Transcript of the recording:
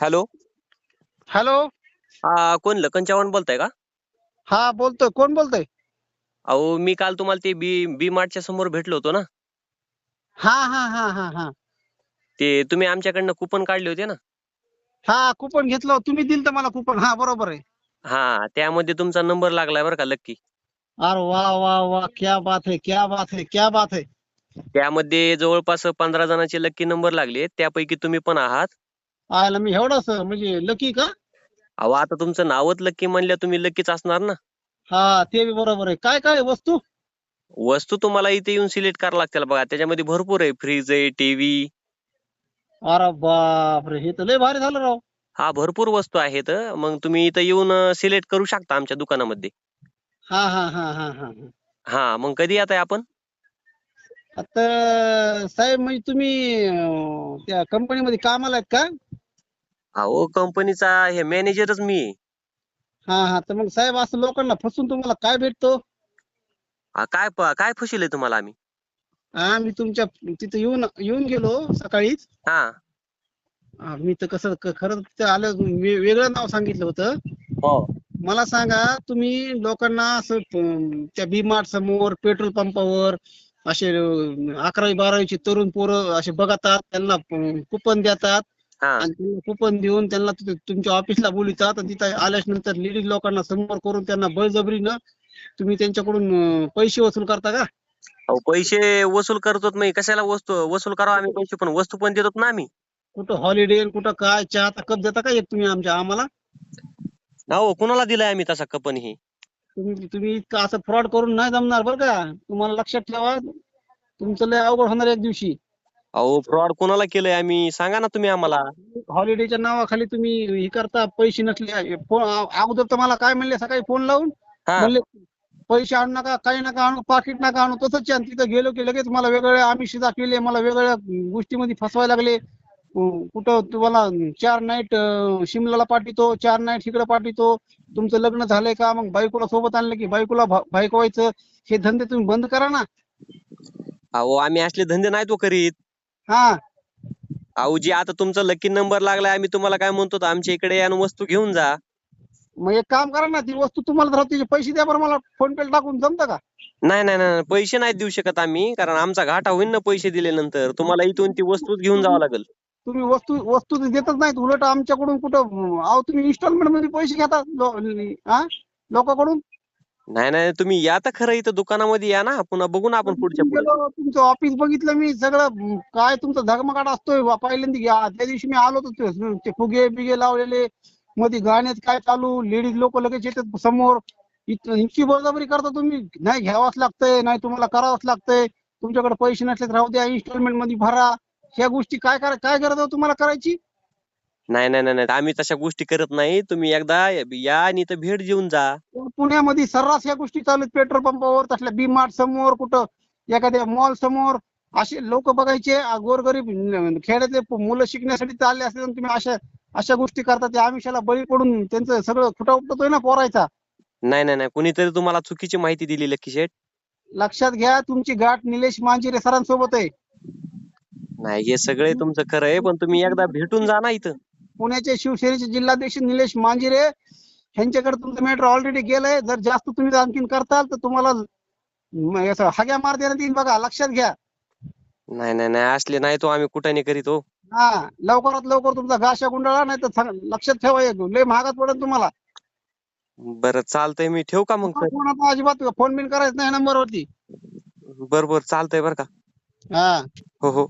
Hello. Hello. हा कोण लखन चव्हाण बोलताय का? हा बोलतोय. कोण बोलतोय? अहो मी काल तुम्हाला ते बी बी मार्टच्या समोर भेटलो होतो ना. हा हा हा हा हा. ते तुम्ही आमच्याकडनं कुपन काढले होते ना. हा कुपन घेतलं. तुम्ही दिलं तर मला कुपन हा बरोबर आहे. हा त्यामध्ये तुमचा नंबर लागलाय बरं का लक्की अरे वा वा वा. क्या बात है क्या बात है क्या बात है. त्यामध्ये जवळपास पंधरा जणांचे लक्की नंबर लागले. त्यापैकी तुम्ही पण आहात. आयला मी एवढंच म्हणजे लकी का? अहो आता तुमचं नावच लक्की म्हणल्या तुम्ही लक्कीच असणार ना. हा ते बी बरोबर आहे. काय काय वस्तू? वस्तू तुम्हाला इथे येऊन सिलेक्ट करावं लागतील बघा. त्याच्यामध्ये भरपूर आहे. फ्रीज आहे टीव्ही अरे बापरे हे तर लय भारी झालं राव. हा भरपूर वस्तू आहेत. मग तुम्ही इथं येऊन सिलेक्ट करू शकता आमच्या दुकानामध्ये. हा हा हा हा हा हा. हा मग कधी येत आहे आपण? आता साहेब म्हणजे तुम्ही अं, त्या कंपनीमध्ये कामाला आहेत का? अहो कंपनीचा हे मॅनेजरच मी. आहे. हा हा. तर मग साहेब असं लोकांना फसून तुम्हाला काय भेटतो? हा, काय प- काय फशील तुम्हाला आम्ही? आम्ही तुमच्या तिथे येऊन येऊन गेलो सकाळीच. हा. हा, मी तर कसं क- खरं तिथं आलं वे- वेगळं नाव सांगितलं होतं. हो. मला सांगा तुम्ही लोकांना असं प- त्या बी मार्ट समोर पेट्रोल पंपावर असे अं, अकरावी बारावीचे तरुण पोरं असे बघतात त्यांना कुपन देतात. आणि त्यांना कुपन देऊन त्यांना तिथे तुमच्या ऑफिसला बोलवतात आणि तिथे आल्याच्यानंतर लेडीज लोकांना समोर करून त्यांना बळजबरीनं तुम्ही त्यांच्याकडून अं, पैसे वसूल करता का? अहो पैसे वसूल करतो मी कशाला वस्तू वसूल करावं आम्ही पैसे? पण वस्तू पण देतो ना आम्ही. कुठं हॉलिडे कुठं काय चहाचा कप देता का एक तुम्ही आमच्या आम्हाला? हो कुणाला दिलाय आम्ही तसा कपन ही? तुम्ही तुम्ही इतकं असं फ्रॉड करून नाही जमणार बरं का. तुम्हाला लक्षात ठेवा. तुमचं लय अवघड होणार एक दिवशी. अहो फ्रॉड कोणाला केलंय? आम्ही सांगा ना तुम्ही आम्हाला. हॉलिडेच्या नावाखाली तुम्ही हे करता पैसे नसले. अगोदर तर मला काय म्हणले सकाळी फोन लावून हा. म्हणले पैसे आणू नका काही नका आणू पाकिट नका आणू. तसंच आहे. आणि तिथं गेलो की लगेच मला वेगवेगळे आमिष दाखविले मला वेगवेगळ्या गोष्टीमध्ये फसवायला लागले. कुठं तुम्हाला चार नाईट शिमलाला पाठवतो चार नाईट इकडे पाठवतो. तुमचं लग्न झालंय का? मग बायकोला सोबत आणलं की बायकोला भा- बायकोवायचं हे धंदे तुम्ही बंद करा ना. अहो आम्ही असले धंदे नाही तो करीत. हा. अहो जी आता तुमचा लकी नंबर लागलाय आम्ही तुम्हाला काय म्हणतो तर आमच्या इकडे या आणि वस्तू घेऊन जा. मग एक काम करा ना ती वस्तू तुम्हाला जरा तिचे पैसे द्या बरं मला फोन पे टाकून जमतं का? नाही नाही नाही पैसे नाही देऊ शकत आम्ही कारण आमचा घाटा होईल ना पैसे दिल्यानंतर. तुम्हाला इथून ती वस्तूच घेऊन जावं लागेल. तुम्ही वस्तू वस्तू तर देतच नाहीत उलट आमच्याकडून कुठं अहो तुम्ही इन्स्टॉलमेंटमध्ये पैसे घेता लो- हा लोकांकडून? नाही नाही तुम्ही या तर खरं इथं दुकानामध्ये या ना. पुन्हा बघू ना आपण पुढच्या पुढे. गेलो, तुमचं ऑफिस बघितलं मी सगळं म, काय तुमचा धगमगाट असतोय बा, पहिल्यांदा घ्या त्या दिवशी मी आलो होतो ते- ते फुगे बिगे लावलेले मध्ये गाण्यात काय चालू लेडीज लोक लगेच येतात समोर. इत- इतकी बळजबरी करता तुम्ही. नाही घ्यावंच लागतंय नाही तुम्हाला करावंच लागतंय. तुमच्याकडे पैसे नसले तर राहू द्या इन्स्टॉलमेंटमध्ये भरा. ह्या गोष्टी काय करा काय गरज आहे तुम्हाला करायची? नाही नाही नाही नाही, आम्ही तशा गोष्टी करत नाही. तुम्ही एकदा या आणि इथं भेट देऊन जा. पुण्यामध्ये सर्रास ह्या गोष्टी चालू आहेत. पेट्रोल पंपावर तसल्या बी मार्ट समोर कुठं एखाद्या मॉल समोर असे लोक बघायचे आ, गोरगरीब न- खेड्यातले प- मुलं शिकण्यासाठी चालले असले आणि तुम्ही अशा अशा गोष्टी करता त्या आमिषाला बळी पडून त्यांचं सगळं खुटा उपटतोय ना पोरायचा? नाही नाही नाही. कुणीतरी तुम्हाला चुकीची माहिती दिली लकी शेठ. लक्षात घ्या तुमची गाठ निलेश मांजिरे सरांसोबत आहे. नाही हे सगळे तुमचं खरं आहे पण तुम्ही एकदा भेटून जा ना इथं. पुण्याचे शिवसेनेचे जिल्हाध्यक्ष निलेश मांजिरे ह्यांच्याकडे तुमचं मॅटर ऑलरेडी गेलंय. जर जास्त तुम्ही आणखीन करताल तर तुम्हाला हाग्या मार देण्यात येईल बघा. लक्षात घ्या. नाही नाही नाही. असले नाही तो. आम्ही कुठं नाही करीत हो. हा. लवकरात लवकर तुमचा गाशा गुंडाळा नाही तर लक्षात ठेवा लय महागात पडेल तुम्हाला. बरं चालतंय. मी ठेवू का मग? अजिबात फोन बिन करायचं नाही नंबरवरती. बर बर. चालतंय बरं का. हा. हो हो.